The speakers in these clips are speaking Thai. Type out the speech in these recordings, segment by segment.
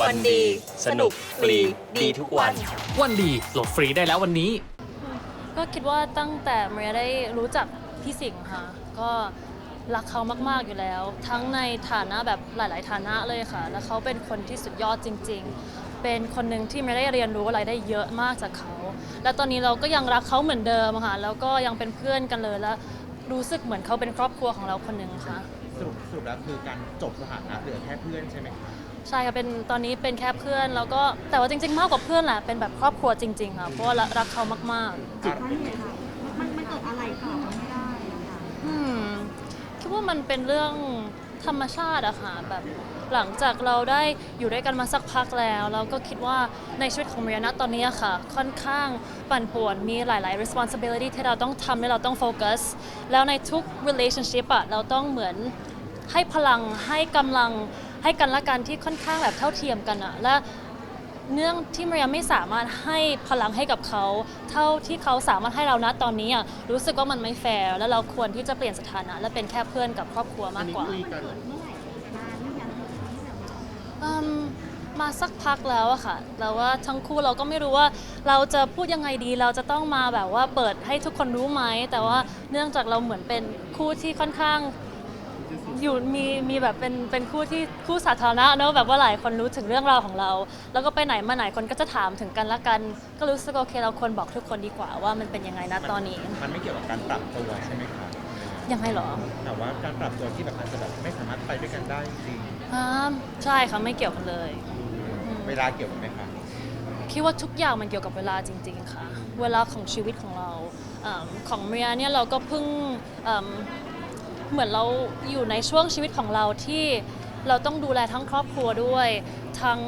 วันดี สนุกฟรีดีทุกวัน วันดีโหลดฟรีได้แล้ววันนี้ ก็คิดว่าตั้งแต่เมียได้รู้จักพี่สิงห์ค่ะ ก็รักเขามาก ๆ อยู่แล้ว ทั้งในฐานะแบบหลาย ๆ ฐานะเลยค่ะ แล้วเขาเป็นคนที่สุดยอดจริง ๆ เป็นคนหนึ่งที่เมียได้เรียนรู้อะไรได้เยอะมากจากเขา และตอนนี้เราก็ยังรักเขาเหมือนเดิมค่ะ แล้วก็ยังเป็นเพื่อนกันเลย แล้วรู้สึกเหมือนเขาเป็นครอบครัวของเราคนหนึ่งค่ะ สรุปสรุปแล้วคือการจบสถานะเหลือแค่เพื่อนใช่ไหมคะ ใช่ค่ะเป็นตอนนี้เป็นแค่เพื่อน แล้วก็แต่ว่าจริง ๆ มากกว่าเพื่อนแหละเป็นแบบครอบครัวจริงๆค่ะเพราะว่ารักเขามากๆอะมันมันเกิดอะไรต่อกันไม่ได้อะค่ะอืมคิดว่ามันเป็นเรื่องธรรมชาติอะค่ะแบบหลังจากเราได้อยู่ด้วยกันมาสักพักแล้วเราก็คิดว่าในชีวิตของเมียนะตอนนี้อะค่ะ ค่อนข้างปั่นป่วนมีหลาย ๆ responsibility ที่เราต้องทำและเราต้องโฟกัสแล้วในทุก relationship อะเราต้องเหมือน ให้พลังให้กำลัง ให้กันและกันที่ค่อนข้างแบบเท่าเทียมกันอะและเนื่องที่มาริยาไม่สามารถให้พลังให้กับเขา เท่าที่เขาสามารถให้เราณตอนนี้อะรู้สึกว่ามันไม่แฟร์และเราควรที่จะเปลี่ยนสถานะ และเป็นแค่เพื่อนกับครอบครัวมากกว่าเมื่อไหร่นานไม่ยังอืมมาสักพักแล้วอะค่ะแล้วว่าทั้งคู่เราก็ไม่รู้ว่าเราจะพูดยังไงดี เราจะต้องมาแบบว่าเปิดให้ทุกคนรู้ไหม แต่ว่าเนื่องจากเราเหมือนเป็นคู่ที่ค่อนข้าง อยู่มีมีแบบเป็นเป็นคู่ที่คู่สาธารณะเนอะแบบว่าหลายคนรู้ถึงเรื่องราวของเรา แล้วก็ไปไหนมาไหนคนก็จะถามถึงกันและกัน ก็รู้สึกโอเคเราควรบอกทุกคนดีกว่าว่ามันเป็นยังไงนะตอนนี้มันไม่เกี่ยวกับการปรับตัวใช่ไหมคะยังไงเหรอแต่ว่าการปรับตัวที่แบบอาจจะแบบไม่สามารถไปด้วยกันได้จริงอ่าใช่ค่ะไม่เกี่ยวกันเลย เวลาเกี่ยวกันไหมคะคิดว่าทุกอย่างมันเกี่ยวกับเวลาจริง ๆ ค่ะ เวลาของชีวิตของเราเอมของเมียเนี่ยเราก็เพิ่งเอิ่ม เหมือนเราอยู่ในช่วงชีวิตของเราที่เราต้องดูแลทั้งครอบครัวด้วย ทั้ง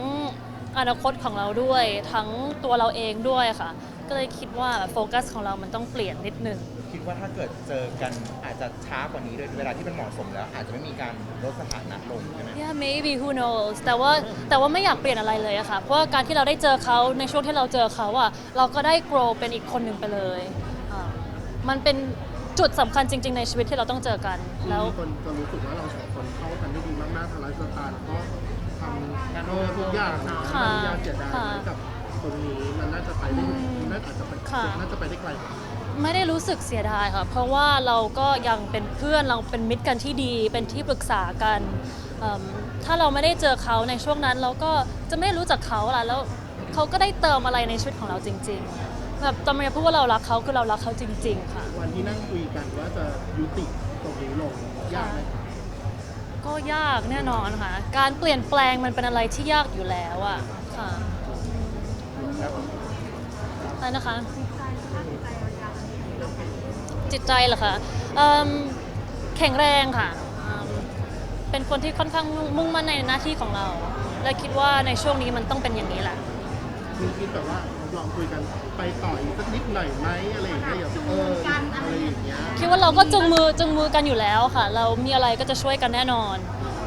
อนาคตของเราด้วย ทั้งตัวเราเองด้วยค่ะ ก็เลยคิดว่าโฟกัสของเรามันต้องเปลี่ยนนิดนึง คิดว่าถ้าเกิดเจอกันอาจจะช้ากว่านี้โดยเวลาที่มันเหมาะสมแล้ว อาจจะไม่มีการลดสถานะลงใช่ไหม Yeah maybe who knows แต่ว่าแต่ว่าไม่อยากเปลี่ยนอะไรเลยอะค่ะ เพราะว่าการที่เราได้เจอเขาในช่วงที่เราเจอเขาอะเราก็ได้ grow เป็นอีกคนหนึ่งไปเลยอ่ามันเป็น จุดสำคัญจริง ๆ ในชีวิตที่เราต้องเจอกันแล้วมีคนจะรู้สึกว่าเราสองคนเข้ากันได้ดีมากๆทางไลฟ์สไตล์แล้วก็ทำเออทุกอย่างนะค่ะมันยากเสียดายค่ะไหมกับตรงนี้มันน่าจะไปได้อืมน่าจะไปค่ะ น่าจะไปได้ไกลกว่าไม่ได้รู้สึกเสียดายค่ะ เพราะว่าเราก็ยังเป็นเพื่อนเราเป็นมิตรกันที่ดี เป็นที่ปรึกษากันเอิ่มถ้าเราไม่ได้เจอเขาในช่วงนั้น เราก็จะไม่รู้จักเขาล่ะแล้วเขาก็ได้เติมอะไรในชีวิตของเราจริง ๆ แบบตอนมาพูดว่าเรารักเขาคือเรารักเขาจริง ๆ ค่ะ วันที่นั่งคุยกันว่าจะยุติตรงนี้ลงยากไหมคะก็ยากแน่นอนค่ะ การเปลี่ยนแปลงมันเป็นอะไรที่ยากอยู่แล้วอะค่ะแล้วอะไรนะคะ จิตใจเหรอคะเอิ่มแข็งแรงค่ะอืมเป็นคนที่ค่อนข้างมุ่งมั่นในหน้าที่ของเรา และคิดว่าในช่วงนี้มันต้องเป็นอย่างนี้แหละมีคิดแบบว่า ลองคุยกันไปต่ออีกสักนิดหน่อยไหมอะไรอย่างเงี้ยอย่าเอออะไรอย่างเงี้ยคิดว่าเราก็จุงมือจุงมือกันอยู่แล้วค่ะ เรามีอะไรก็จะช่วยกันแน่นอน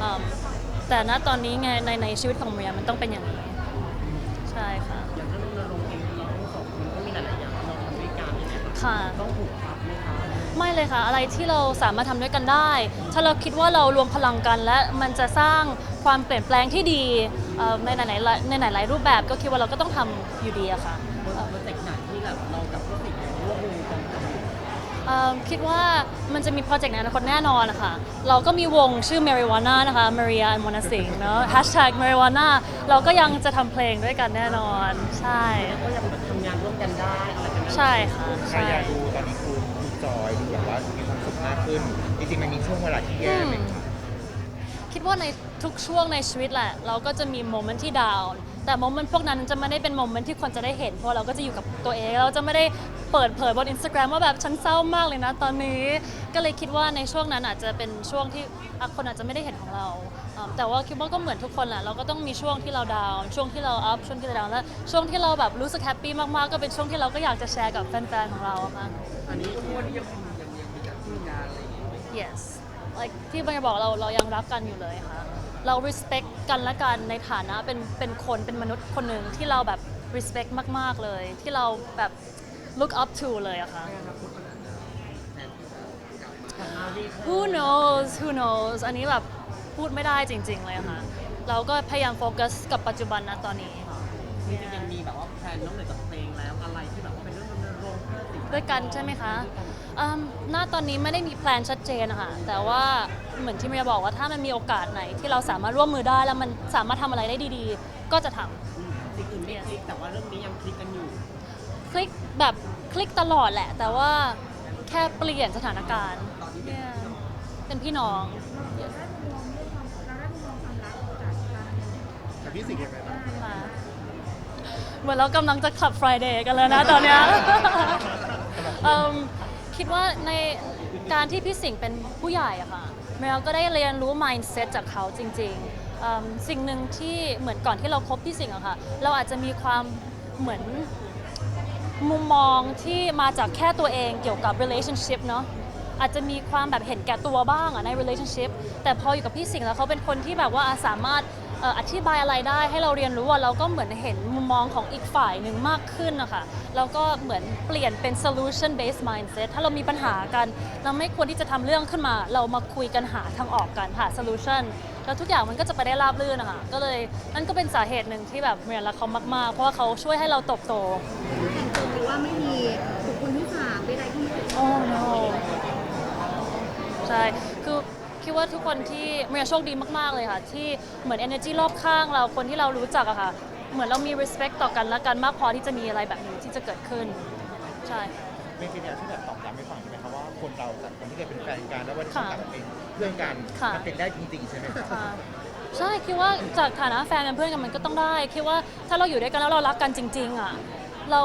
อืมแต่ณตอนนี้ไงในในชีวิตของเมียมันต้องเป็นอย่างนี้ ใช่ค่ะ อย่างนั้นเราลงเองเราทั้งสองคนก็มีหลายๆอย่างที่เราทำด้วยกันอย่างเงี้ยค่ะ ต้องผูกพับไหมคะไม่เลยค่ะ อะไรที่เราสามารถทำด้วยกันได้ ถ้าเราคิดว่าเรารวมพลังกันและมันจะสร้างความเปลี่ยนแปลงที่ดี เอ่อในไหนๆในไหนๆรูปแบบก็คิดว่าเราก็ต้องทำอยู่ดีอะค่ะโปรเจกต์ไหนที่แบบเรากับผู้ติดร่วมมือกันทำเอ่อคิดว่ามันจะมีโปรเจกต์ในอนาคตแน่นอนนะคะ เราก็มีวงชื่อ Marijuana นะคะ Maria and Mona Singh เนอะ Hashtag Marijuana เราก็ยังจะทำเพลงด้วยกันแน่นอน ใช่ก็ยังทำงานร่วมกันได้อะไรกันได้ใช่ค่ะ ใครใช่ อยากดูตอนนี้คือดูจอยดูแบบว่ามีความสุขมากขึ้น จริงๆมันมีช่วงเวลาที่แย่ไหมคะ คิดว่าในทุกช่วงในชีวิตแหละ เราก็จะมีโมเมนต์ที่ดาวน์แต่โมเมนต์พวกนั้นจะไม่ได้เป็นโมเมนต์ที่คนจะได้เห็น เพราะเราก็จะอยู่กับตัวเองเราจะไม่ได้เปิดเผยบน Instagram ว่าแบบฉันเศร้ามากเลยนะตอนนี้ ก็เลยคิดว่าในช่วงนั้นอาจจะเป็นช่วงที่คนอาจจะไม่ได้เห็นของเราอ่าแต่ว่าคิดว่าก็เหมือนทุกคนแหละเราก็ต้องมีช่วงที่เราดาวน์ช่วงที่เราอัพช่วงที่เราดาวน์และช่วงที่เราแบบรู้สึกแฮปปี้มากๆก็เป็นช่วงที่เราก็อยากจะแชร์กับแฟนๆของเราค่ะอันนี้ทุกวันนี้ยังยังยังมีการทำงานอะไรอย่างเงี้ย yes like ที่บังบอกเราเรายังรักกันอยู่เลยค่ะ เรา respect กันและกันในฐานะเป็นเป็นคนเป็นมนุษย์คนหนึ่งที่เราแบบ respect มาก ๆ เลย ที่เราแบบ look up to เลยอะค่ะ who knows who knows อันนี้แบบพูดไม่ได้จริง ๆ เลยอะค่ะ เราก็พยายามโฟกัสกับปัจจุบันนะตอนนี้ จริงๆยังมีแบบว่าแพลนนอกเหนือจากเพลงแล้วอะไรที่แบบว่าเป็นเรื่องรณรงค์เพื่อสิ่งด้วยกันใช่ไหมคะ อืมณตอนนี้ไม่ได้มีแพลนชัดเจนนะคะแต่ว่าเหมือนที่เมียบอกว่าถ้ามันมีโอกาสไหนที่เราสามารถร่วมมือได้แล้วมันสามารถทำอะไรได้ดีๆ ก็จะทำ อืมสิ่งอื่นไม่คลิกแต่ว่าเรื่องนี้ยังคลิกกันอยู่ คลิกแบบคลิกตลอดแหละ แต่ว่าแค่เปลี่ยนสถานการณ์ตอนนี้เนี่ยเป็นพี่น้อง แต่พี่สิงห์ยังไงบ้างค่ะเหมือนเรากำลังจะขับ Friday กันแล้วนะตอนเนี้ย การที่พี่สิงห์เป็นผู้ใหญ่อะค่ะเมลก็ได้เรียนรู้ mindset จากเขาจริงๆเอิ่มสิ่งหนึ่งที่เหมือนก่อนที่เราคบพี่สิงห์อะค่ะเราอาจจะมีความเหมือนมุมมองที่มาจากแค่ตัวเองเกี่ยวกับ relationship เนาะอาจจะมีความแบบเห็นแก่ตัวบ้างอะใน relationship แต่พออยู่กับพี่สิงห์แล้วเขาเป็นคนที่แบบว่าสามารถ อ่ออธิบายอะไรได้ให้เราเรียนรู้ว่าเราก็เหมือนเห็นมุมมองของอีกฝ่ายหนึ่งมากขึ้นนะคะแล้วก็เหมือนเปลี่ยนเป็น solution based mindset ถ้าเรามีปัญหากัน เราไม่ควรที่จะทำเรื่องขึ้นมา เรามาคุยกันหาทางออกกันหา solution แล้วทุกอย่างมันก็จะไปได้ราบรื่นนะคะก็เลยนั่นก็เป็นสาเหตุหนึ่งที่แบบเรียนรักเขามากๆ เพราะว่าเขาช่วยให้เราเติบโตแต่งตัวหรือว่าไม่มีบุคคลที่สามใดๆที่ไม่โอ้ no ใช่ คือคิดว่าทุกคนที่เมียโชคดีมากๆเลยค่ะ ที่เหมือน energy รอบข้างเราคนที่เรารู้จักอะค่ะ เหมือนเรามี respect ต่อกันและกันมากพอที่จะมีอะไรแบบนี้ที่จะเกิดขึ้น ใช่เป็นทีเดียวที่แบบตอกย้ำให้ฟังใช่ไหมครับว่าคนเราจากคนที่เคยเป็นแฟนกันแล้ววันนี้ค่ะกลับมาเป็นเพื่อนกันค่ะ มันเป็นได้จริงๆใช่ไหมครับค่ะใช่คิดว่าจากฐานะแฟนเป็นเพื่อนกันมันก็ต้องได้คิดว่าถ้าเราอยู่ด้วยกันแล้วเรารักกันจริง ๆอะเรา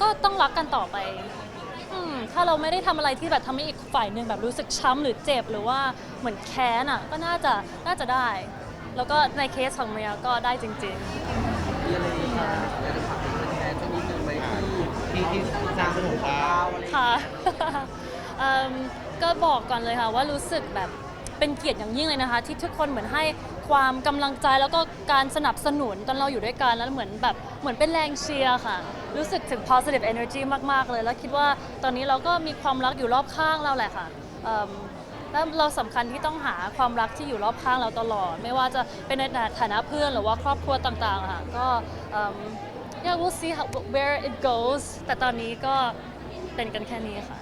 ก็ต้องรักกันต่อไปอืม ถ้าเราไม่ได้ทำอะไรที่แบบทำให้อีกฝ่ายหนึ่งแบบรู้สึกช้ำหรือเจ็บหรือว่าเหมือนแค้นอะก็น่าจะน่าจะได้ แล้วก็ในเคสของเมียก็ได้จริง ๆ มีอะไรอยากจะฝากเป็นแฟนๆสักนิดนึงไหมที่ที่ที่สร้างสนุกเราอะไรอย่างเงี้ยค่ะ เอิ่มก็บอกก่อนเลยค่ะว่ารู้สึกแบบเป็นเกียรติอย่างยิ่งเลยนะคะ ที่ทุกคนเหมือนให้ความกำลังใจแล้วก็การสนับสนุนตอนเราอยู่ด้วยกันแล้วเหมือนแบบเหมือนเป็นแรงเชียร์ค่ะ รู้สึกถึง positive energy มาก ๆ เลย แล้วคิดว่าตอนนี้เราก็มีความรักอยู่รอบข้างเราแหละค่ะเอิ่มแล้วเราสำคัญที่ต้องหาความรักที่อยู่รอบข้างเราตลอด ไม่ว่าจะเป็นในฐานะเพื่อนหรือว่าครอบครัวต่างๆค่ะก็เอิ่ม yeah we'll see how, where it goes แต่ตอนนี้ก็เป็นกันแค่นี้ค่ะ